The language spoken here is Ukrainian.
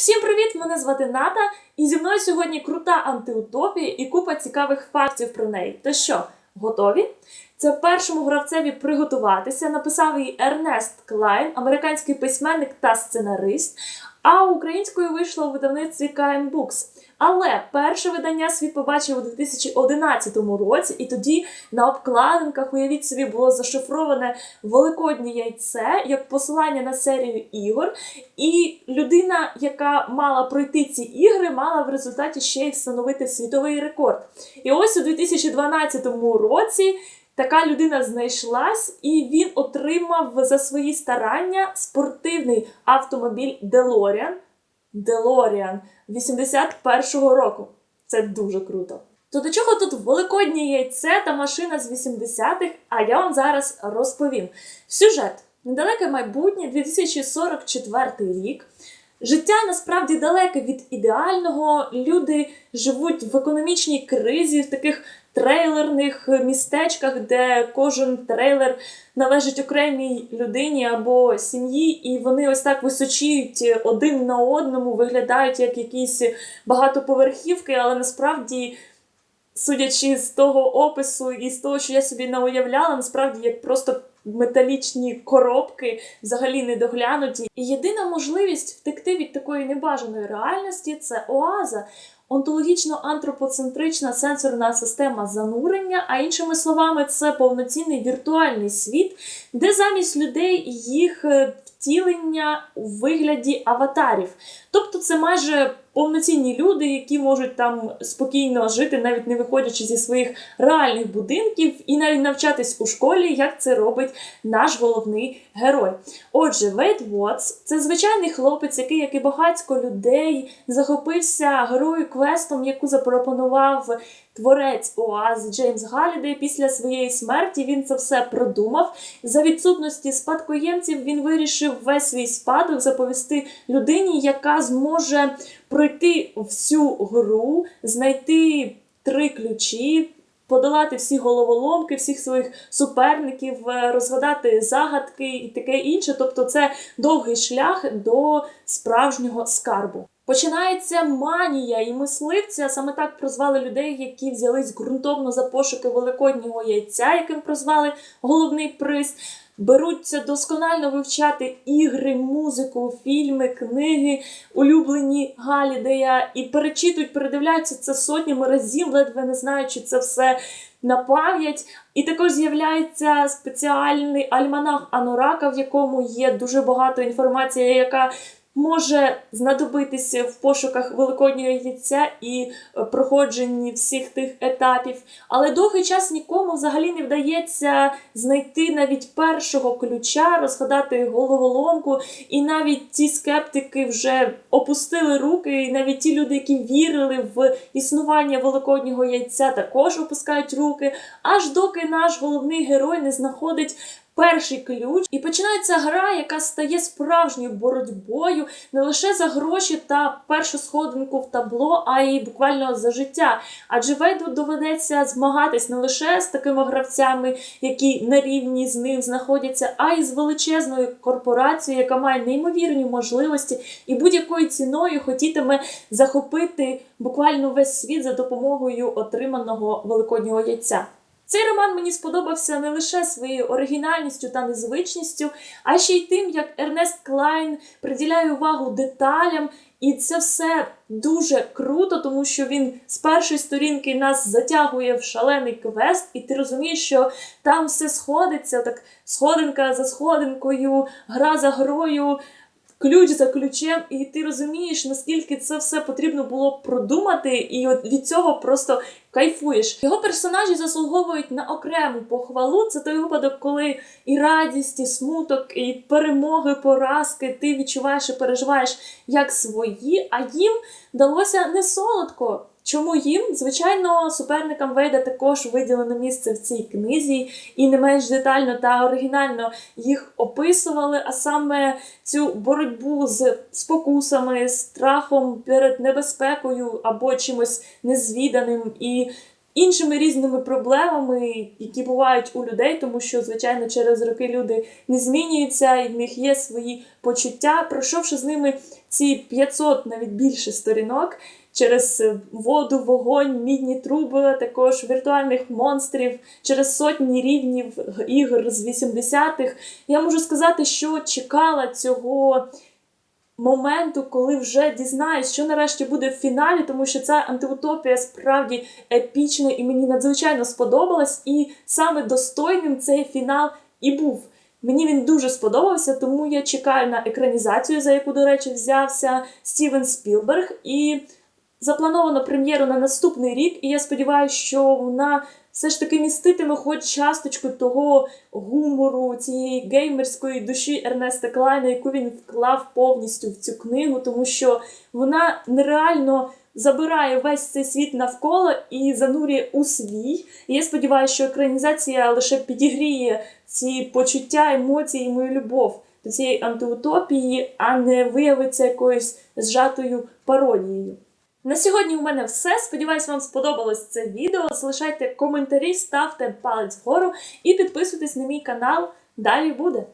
Всім привіт! Мене звати Ната, і зі мною сьогодні крута антиутопія і купа цікавих фактів про неї. То що, готові? Це першому гравцеві приготуватися написав її Ернест Клайн, американський письменник та сценарист. А українською вийшло у видавництві KM Books. Але перше видання світ побачив у 2011 році, і тоді на обкладинках, уявіть собі, було зашифроване великоднє яйце як посилання на серію ігор. І людина, яка мала пройти ці ігри, мала в результаті ще й встановити світовий рекорд. І ось у 2012 році. Така людина знайшлась, і він отримав за свої старання спортивний автомобіль DeLorean. DeLorean 81-го року. Це дуже круто. То до чого тут великоднє яйце та машина з 80-х, а я вам зараз розповім. Сюжет. Недалеке майбутнє, 2044 рік. Життя насправді далеке від ідеального. Люди живуть в економічній кризі, в таких трейлерних містечках, де кожен трейлер належить окремій людині або сім'ї, і вони ось так височіють один на одному, виглядають як якісь багатоповерхівки, але насправді. Судячи з того опису і з того, що я собі науявляла, насправді як просто металічні коробки, взагалі не доглянуті. І єдина можливість втекти від такої небажаної реальності це оаза, онтологічно-антропоцентрична сенсорна система занурення, а іншими словами, це повноцінний віртуальний світ, де замість людей їх е, втілення у вигляді аватарів. Тобто це майже повноцінні люди, які можуть там спокійно жити, навіть не виходячи зі своїх реальних будинків, і навіть навчатись у школі, як це робить наш головний герой. Отже, Вейт Вотс це звичайний хлопець, який, як і багатько людей, захопився герою квестом, яку запропонував творець Оаз Джеймс Галідей. Після своєї смерті він це все продумав. За відсутності спадкоємців він вирішив весь свій спадок заповісти людині, яка зможе пройти всю гру, знайти три ключі. Подолати всі головоломки, всіх своїх суперників, е, розгадати загадки і таке інше. Тобто, це довгий шлях до справжнього скарбу. Починається манія і мисливця. Саме так прозвали людей, які взялись ґрунтовно за пошуки великоднього яйця, яким прозвали головний приз. Беруться досконально вивчати ігри, музику, фільми, книги, улюблені Галідея і перечитують, передивляються це сотнями разів, ледве не знаючи це все на пам'ять. І також з'являється спеціальний альманах Анорака, в якому є дуже багато інформації, яка може знадобитися в пошуках великоднього яйця і е, проходженні всіх тих етапів. Але довгий час нікому взагалі не вдається знайти навіть першого ключа, розгадати головоломку. І навіть ті скептики вже опустили руки, і навіть ті люди, які вірили в існування великоднього яйця, також опускають руки, аж доки наш головний герой не знаходить перший ключ, і починається гра, яка стає справжньою боротьбою не лише за гроші та першу сходинку в табло, а й буквально за життя. Адже Вейду доведеться змагатись не лише з такими гравцями, які на рівні з ним знаходяться, а й з величезною корпорацією, яка має неймовірні можливості і будь-якою ціною хотітиме захопити буквально весь світ за допомогою отриманого великоднього яйця. Цей роман мені сподобався не лише своєю оригінальністю та незвичністю, а ще й тим, як Ернест Клайн приділяє увагу деталям. І це все дуже круто, тому що він з першої сторінки нас затягує в шалений квест, і ти розумієш, що там все сходиться, так сходинка за сходинкою, гра за грою ключ за ключем, і ти розумієш, наскільки це все потрібно було продумати, і от від цього просто кайфуєш. Його персонажі заслуговують на окрему похвалу. Це той випадок, коли і радість, і смуток, і перемоги, поразки ти відчуваєш і переживаєш як свої, а їм далося не солодко. Чому їм? Звичайно, суперникам Вейда також виділено місце в цій книзі, і не менш детально та оригінально їх описували, а саме цю боротьбу з спокусами, страхом перед небезпекою або чимось незвіданим. І іншими різними проблемами, які бувають у людей, тому що, звичайно, через роки люди не змінюються, і в них є свої почуття. Пройшовши з ними ці 500, навіть більше сторінок. Через е, воду, вогонь, мідні труби, також віртуальних монстрів, через сотні рівнів ігор з 80-х. Я можу сказати, що чекала цього моменту, коли вже дізнаюсь, що нарешті буде в фіналі, тому що ця антиутопія справді епічна і мені надзвичайно сподобалась, і саме достойним цей фінал і був. Мені він дуже сподобався, тому я чекаю на екранізацію, за яку, до речі, взявся Стівен Спілберг. І заплановано прем'єру на наступний рік, і я сподіваюся, що вона все ж таки міститиме хоч часточку того гумору, цієї геймерської душі Ернеста Клайна, яку він вклав повністю в цю книгу, тому що вона нереально забирає весь цей світ навколо і занурює у свій. І я сподіваюся, що екранізація лише підігріє ці почуття, емоції і мою любов до цієї антиутопії, а не виявиться якоюсь зжатою пародією. На сьогодні у мене все. Сподіваюсь, вам сподобалось це відео. Залишайте коментарі, ставте палець вгору і підписуйтесь на мій канал. Далі буде.